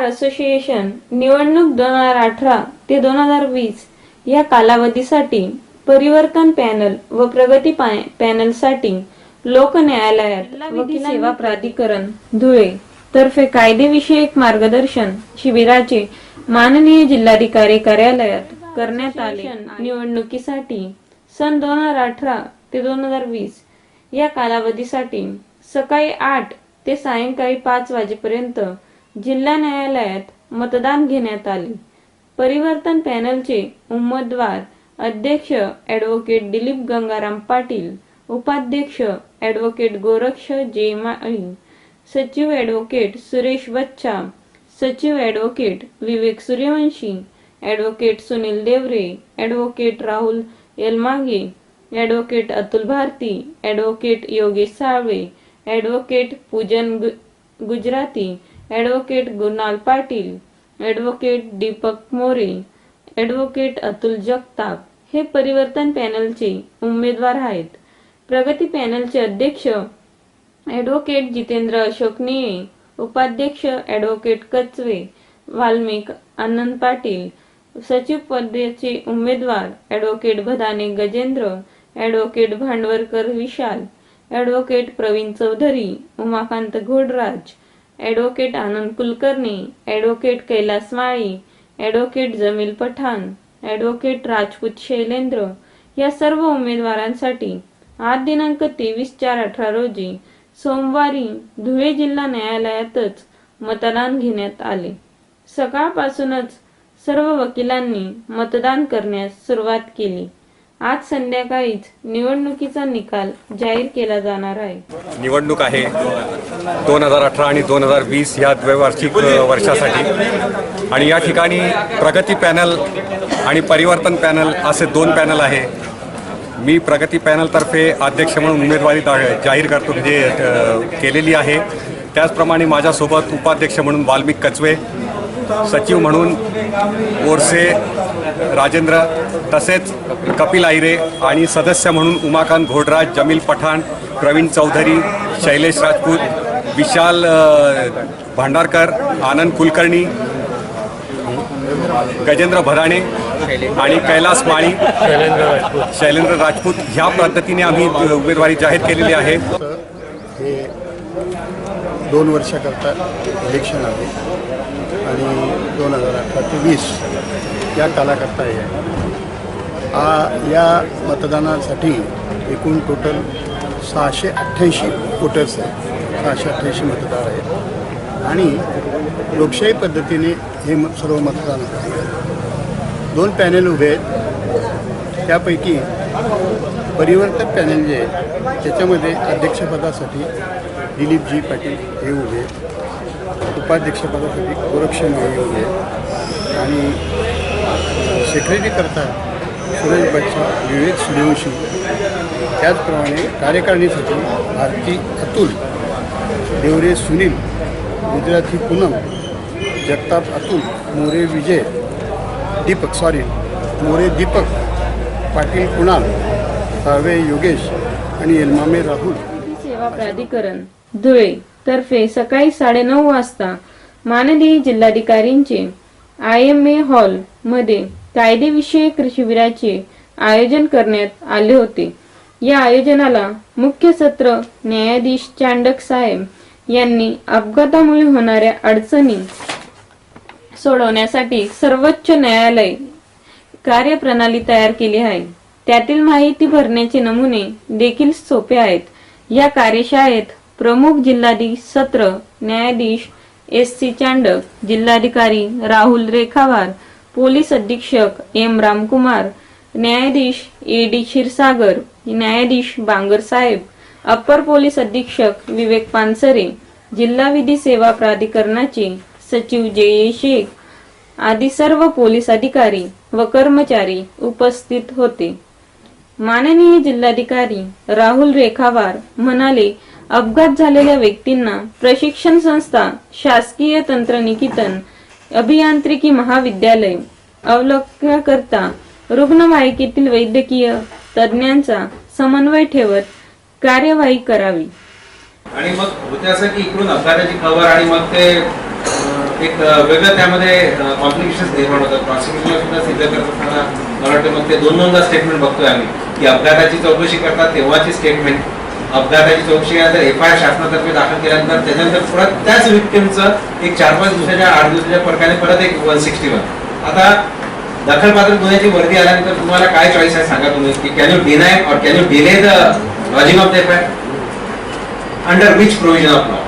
Bar association निवडणूक दोन हजार अठरा ते दोन हजार वीस या कालावधीसाठी परिवर्तन पॅनल व प्रगती पॅनलसाठी लोक न्यायालयात वकील सेवा प्राधिकरण धुळे तर्फे कायदेविषयक मार्गदर्शन शिबिराचे माननीय जिल्हाधिकारी कार्यालयात करण्यात आले. निवडणुकीसाठी सन दोन हजार अठरा ते दोन हजार वीस या कालावधीसाठी सकाळी आठ ते सायंकाळी पाच वाजेपर्यंत जिल्हा न्यायालयात मतदान घेण्यात आले. परिवर्तन पॅनलचे उमेदवार अध्यक्ष ॲडव्होकेट दिलीप गंगाराम पाटील उपाध्यक्ष ॲडव्होकेट गोरक्ष जे माळी सचिव ॲडव्होकेट सुरेश बच्चा सचिव advocate Vivek Suryavanshi advocate Sunil Devare advocate Rahul Yelmage advocate Atul Bharati advocate Yogesh Salve advocate Pujan गु- Gujarati advocate Gunal Patil advocate Deepak More advocate Atul Jagtap. हे परिवर्तन पॅनलचे उमेदवार आहेत. प्रगती पॅनलचे अध्यक्ष ॲडव्होकेट जितेंद्र अशोक निये उपाध्यक्ष ॲडव्होकेट कचवे वाल्मिक आनंद पाटील सचिव पदाचे उमेदवार advocate Bhadane Gajendra advocate Bhandwarkar Vishal advocate Pravin Chaudhari Umakant Ghodraj advocate Anand Kulkarni advocate Kailas Mali advocate Jamil Pathan advocate Rajput Shailendra या सर्व उमेदवारांसाठी आज दिनांक तेवीस चार अठरा रोजी सोमवारी धुळे जिल्हा न्यायालयातच मतदान घेण्यात आले. सकाळपासूनच सर्व वकिलांनी मतदान करण्यास सुरुवात केली. आज संध्याकाळीच निवडणुकीचा निकाल जाहीर केला जाणार आहे. निवडणूक आहे दोन हजार अठरा आणि दोन हजार वीस या द्वैवार्षिक वर्षासाठी. आणि या ठिकाणी प्रगती पॅनल आणि परिवर्तन पॅनल असे दोन पॅनल आहे. मी प्रगती पॅनलतर्फे अध्यक्ष म्हणून उमेदवारी जाहीर करतो म्हणजे, जे केलेली आहे. त्याचप्रमाणे माझ्यासोबत उपाध्यक्ष म्हणून वाल्मिक कचवे सचिव म्हणून ओरसे राजेंद्र तसेच कपिल आयरे आणि सदस्य म्हणून उमाकांत घोडराज जमील पठाण प्रवीण चौधरी शैलेश राजपूत विशाल भांडारकर आनंद कुलकर्णी गजेंद्र भराणे आणि कैलास माळी शैलेंद्र राजपूत. ह्या पद्धतीने आम्ही उमेदवारी जाहीर केलेली आहे. हे दोन वर्षाकरता इलेक्शन आहे. आणि दोन हजार अठरा ते वीस या कालाकरता हे हा आ या मतदानासाठी एकूण टोटल सहाशे अठ्ठ्याऐंशी वोटर्स आहेत. सहाशे अठ्ठ्याऐंशी मतदार आहेत. आणि लोकशाही पद्धतीने हे म- सर्व मतदान आहे. दोन पॅनेल उभे आहेत. त्यापैकी परिवर्तन पॅनेल जे आहे त्याच्यामध्ये अध्यक्षपदासाठी दिलीपजी पाटील हे उभे आहेत. उपाध्यक्षपदासाठी गोरक्षण हे उभे आणि सेक्रेटरीकरता सुरेश बच्चा विवेक सूर्यवंशी त्याचप्रमाणे कार्यकारिणीसाठी भारती अतुल देवरे सुनील गुजराती पूनम जगताप अतुल मोरे विजय दीपक सॉरी मोरे दीपक पाटील कुणाल साळवे योगेश आणि एलमामे राहुल. सेवा प्राधिकरण धुळे. तर्फे सकाळी साडेनऊ वाजता माननीय जिल्हाधिकारींचे आय एम ए हॉलमध्ये कायदेविषयक शिबिराचे आयोजन करण्यात आले होते. या आयोजनाला मुख्य सत्र न्यायाधीश चांडक साहेब यांनी अपघातामुळे होणाऱ्या अडचणी सोडवण्यासाठी सर्वोच्च न्यायालय कार्यप्रणाली तयार केली आहे. त्यातील माहिती भरण्याचे नमुने देखील सोपे आहेत. या कार्यशाळेत प्रमुख जिल्हाधीश सत्र न्यायाधीश एस सी चांडक जिल्हाधिकारी राहुल रेखावार पोलीस अधीक्षक एम रामकुमार न्यायाधीश ए डी क्षीरसागर न्यायाधीश बांगर साहेब अप्पर पोलीस अधीक्षक विवेक पानसरे जिल्हा विधी सेवा प्राधिकरणाचे सचिव जे ए शेख आदी सर्व पोलीस अधिकारी व कर्मचारी उपस्थित होते. माननीय जिल्हाधिकारी राहुल रेखावार म्हणाले अपघात झालेल्या व्यक्तींना प्रशिक्षण संस्था शासकीय तंत्रनिकेतन अभियांत्रिकी महाविद्यालय अवलोकनाकरता रुग्णवाहिकेतील वैद्यकीय तज्ज्ञांचा समन्वय ठेवत कार्यवाही करावी. आणि मग होते असं की इकडून अपघाताची खबर आणि मग ते एक वेगळं त्यामध्ये कॉम्प्लिकेशन निर्माण होतात. प्रॉसिक्युशन सुद्धा सिद्ध करत असताना मला वाटतं मग ते दोन दोनदा स्टेटमेंट बघतोय आम्ही. की अपघाताची चौकशी करतात तेव्हाची स्टेटमेंट अपघाताची चौकशी केल्यानंतर एफ आय आर शासनातर्फे दाखल केल्यानंतर त्याच्यानंतर परत त्याच विक्टिमचं एक चार पाच दिवसाच्या आठ दिवसाच्या फरकाने परत एक वन सिक्स्टी वन आता दखलपात्र गुन्ह्याची वर्दी आल्यानंतर तुम्हाला काय चॉईस आहे सांगा तुम्ही? की can you deny or can you delay the lodging of the F I under which provision of law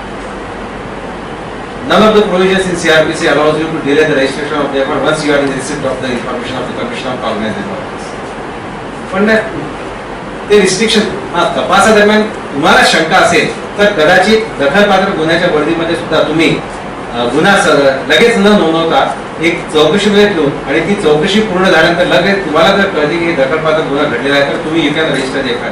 None of the provisions in CRPC allows you to delay the registration of the effort once you are in the receipt of the information of the Commission of Cognizant Office. पण ते restriction हा तपासादरम्यान तुम्हाला शंका असेल तर कदाचित दखलपात्र गुन्ह्याच्या वर्दीमध्ये सुद्धा तुम्ही गुन्हा लगेच न नोंदवता एक चौकशीमध्ये ठेवून आणि ती चौकशी पूर्ण झाल्यानंतर लगेच तुम्हाला जर कळते की दखलपात्र गुन्हा घडलेला आहे तर तुम्ही यू कॅन रजिस्टर एफ